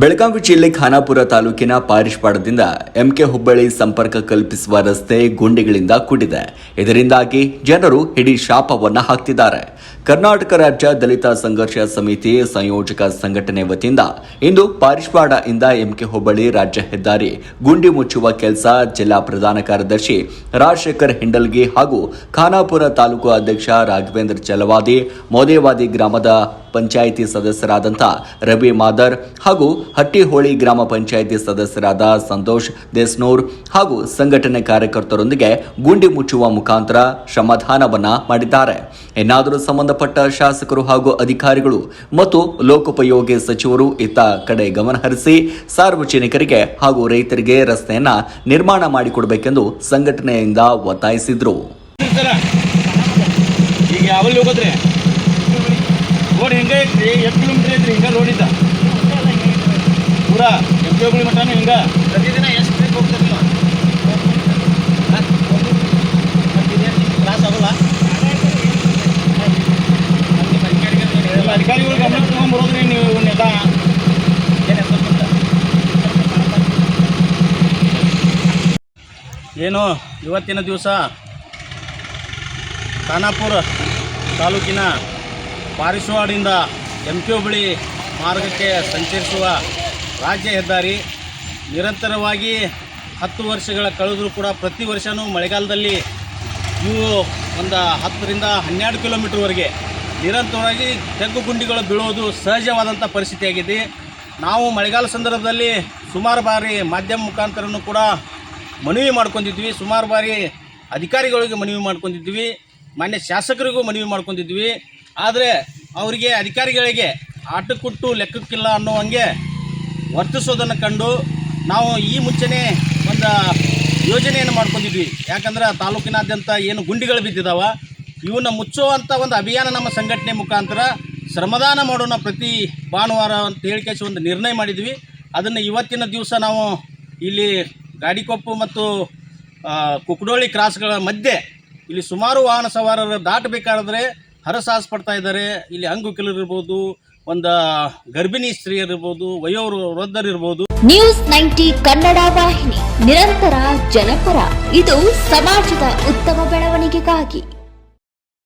ಬೆಳಗಾವಿ ಜಿಲ್ಲೆ ಖಾನಾಪುರ ತಾಲೂಕಿನ ಪಾರಿಷ್ಪಾಡದಿಂದ ಎಂಕೆ ಹುಬ್ಬಳ್ಳಿ ಸಂಪರ್ಕ ಕಲ್ಪಿಸುವ ರಸ್ತೆ ಗುಂಡಿಗಳಿಂದ ಕೂಡಿದೆ. ಇದರಿಂದಾಗಿ ಜನರು ಇಡೀ ಶಾಪವನ್ನು ಹಾಕ್ತಿದ್ದಾರೆ. ಕರ್ನಾಟಕ ರಾಜ್ಯ ದಲಿತ ಸಂಘರ್ಷ ಸಮಿತಿ ಸಂಯೋಜಕ ಸಂಘಟನೆ ವತಿಯಿಂದ ಇಂದು ಪಾರಿಶ್ಪಾಡ ಇಂದ ಎಂಕೆ ಹುಬ್ಬಳ್ಳಿ ರಾಜ್ಯ ಹೆದ್ದಾರಿ ಗುಂಡಿ ಮುಚ್ಚುವ ಕೆಲಸ ಜಿಲ್ಲಾ ಪ್ರಧಾನ ಕಾರ್ಯದರ್ಶಿ ರಾಜಶೇಖರ್ ಹಿಂಡಲ್ಗಿ ಹಾಗೂ ಖಾನಾಪುರ ತಾಲೂಕು ಅಧ್ಯಕ್ಷ ರಾಘವೇಂದ್ರ ಚಲವಾದಿ, ಮೋದೇವಾದಿ ಗ್ರಾಮದ ಪಂಚಾಯಿತಿ ಸದಸ್ಯರಾದಂಥ ರವಿ ಮಾದರ್ ಹಾಗೂ ಹಟ್ಟಿಹೋಳಿ ಗ್ರಾಮ ಪಂಚಾಯಿತಿ ಸದಸ್ಯರಾದ ಸಂತೋಷ್ ದೇಸ್ನೂರ್ ಹಾಗೂ ಸಂಘಟನೆ ಕಾರ್ಯಕರ್ತರೊಂದಿಗೆ ಗುಂಡಿ ಮುಚ್ಚುವ ಮುಖಾಂತರ ಶ್ರಮದಾನವನ್ನ ಮಾಡಿದ್ದಾರೆ. ಇನ್ನಾದರೂ ಸಂಬಂಧಪಟ್ಟ ಶಾಸಕರು ಹಾಗೂ ಅಧಿಕಾರಿಗಳು ಮತ್ತು ಲೋಕೋಪಯೋಗಿ ಸಚಿವರು ಇತ್ತ ಕಡೆ ಗಮನಹರಿಸಿ ಸಾರ್ವಜನಿಕರಿಗೆ ಹಾಗೂ ರೈತರಿಗೆ ರಸ್ತೆಯನ್ನ ನಿರ್ಮಾಣ ಮಾಡಿಕೊಡಬೇಕೆಂದು ಸಂಘಟನೆಯಿಂದ ಒತ್ತಾಯಿಸಿದ್ರು. ರೋಡ್ ಹೆಂಗೆ ಐತ್ರಿ ಎಷ್ಟು ಕಿಲೋಮೀಟ್ರ್ ಐತ್ರಿ ಹಿಂಗೆ ರೋಡ್ ಇದ್ದ ಪೂರಾ ಎಂ ಪಿ ಹುಬ್ಳಿ ಮಟ್ಟನೂ ಹಿಂಗೆ. ಪ್ರತಿದಿನ ಎಷ್ಟು ಟ್ರಿಪ್ ಹೋಗ್ತಿರಲಿಲ್ಲ ಕ್ಲಾಸ್ ಆಗೋಲ್ಲ? ಅಧಿಕಾರಿಗಳು ಗಮನ ತಗೊಂಡ್ಬರೋದ್ರಿ ನೀವು ಇವನ್ನೆಲ್ಲ. ಏನು ಇವತ್ತಿನ ದಿವಸ ಖಾನಾಪುರ ತಾಲೂಕಿನ ಪಾರಿಸವಾಡಿಂದ ಎಂ ಹುಬ್ಬಳ್ಳಿ ಮಾರ್ಗಕ್ಕೆ ಸಂಚರಿಸುವ ರಾಜ್ಯ ಹೆದ್ದಾರಿ. ನಿರಂತರವಾಗಿ ಹತ್ತು ವರ್ಷಗಳ ಕಳೆದರೂ ಕೂಡ ಪ್ರತಿ ವರ್ಷವೂ ಮಳೆಗಾಲದಲ್ಲಿ ಇವು ಒಂದು ಹತ್ತರಿಂದ ಹನ್ನೆರಡು ಕಿಲೋಮೀಟ್ರ್ವರೆಗೆ ನಿರಂತರವಾಗಿ ತೆಗ್ಗು ಗುಂಡಿಗಳು ಬೀಳೋದು ಸಹಜವಾದಂಥ ಪರಿಸ್ಥಿತಿಯಾಗಿದೆ. ನಾವು ಮಳೆಗಾಲ ಸಂದರ್ಭದಲ್ಲಿ ಸುಮಾರು ಬಾರಿ ಮಾಧ್ಯಮ ಮುಖಾಂತರನೂ ಕೂಡ ಮನವಿ ಮಾಡ್ಕೊಂಡಿದ್ವಿ. ಸುಮಾರು ಬಾರಿ ಅಧಿಕಾರಿಗಳಿಗೆ ಮನವಿ ಮಾಡ್ಕೊಂಡಿದ್ವಿ. ಮಾನ್ಯ ಶಾಸಕರಿಗೂ ಮನವಿ ಮಾಡ್ಕೊಂಡಿದ್ವಿ. ಆದರೆ ಅವರಿಗೆ ಅಧಿಕಾರಿಗಳಿಗೆ ಆಟಕ್ಕುಟ್ಟು ಲೆಕ್ಕಕ್ಕಿಲ್ಲ ಅನ್ನೋ ಹಂಗೆ ವರ್ತಿಸೋದನ್ನು ಕಂಡು ನಾವು ಈ ಮುಂಚೆನೇ ಒಂದು ಯೋಜನೆಯನ್ನು ಮಾಡ್ಕೊಂಡಿದ್ವಿ. ಯಾಕಂದ್ರೆ ತಾಲೂಕಿನಾದ್ಯಂತ ಏನು ಗುಂಡಿಗಳು ಬಿದ್ದಿದಾವ ಇವನ್ನ ಮುಚ್ಚುವಂಥ ಒಂದು ಅಭಿಯಾನ ನಮ್ಮ ಸಂಘಟನೆ ಮುಖಾಂತರ ಶ್ರಮದಾನ ಮಾಡೋಣ ಪ್ರತಿ ಭಾನುವಾರ ಅಂತ ಹೇಳಿಕೆಸಿ ಒಂದು ನಿರ್ಣಯ ಮಾಡಿದ್ವಿ. ಅದನ್ನು ಇವತ್ತಿನ ದಿವಸ ನಾವು ಇಲ್ಲಿ ಗಾಡಿಕೊಪ್ಪು ಮತ್ತು ಕುಕ್ಡೋಳಿ ಕ್ರಾಸ್ಗಳ ಮಧ್ಯೆ ಇಲ್ಲಿ ಸುಮಾರು ವಾಹನ ಸವಾರರು ದಾಟಬೇಕಾದ್ರೆ ಹರಸಾಹಸ ಪಡ್ತಾ ಇದ್ದಾರೆ. ಇಲ್ಲಿ ಅಂಗುಕಿಲರಿರ್ಬೋದು, ಒಂದು ಗರ್ಭಿಣಿ ಸ್ತ್ರೀಯರಿರ್ಬೋದು ವಯೋರು ವೃದ್ಧರಿರ್ಬೋದು. ನ್ಯೂಸ್ ನೈಂಟಿ ಕನ್ನಡ ವಾಹಿನಿ, ನಿರಂತರ ಜನಪರ. ಇದು ಸಮಾಜದ ಉತ್ತಮ ಬೆಳವಣಿಗೆಗಾಗಿ.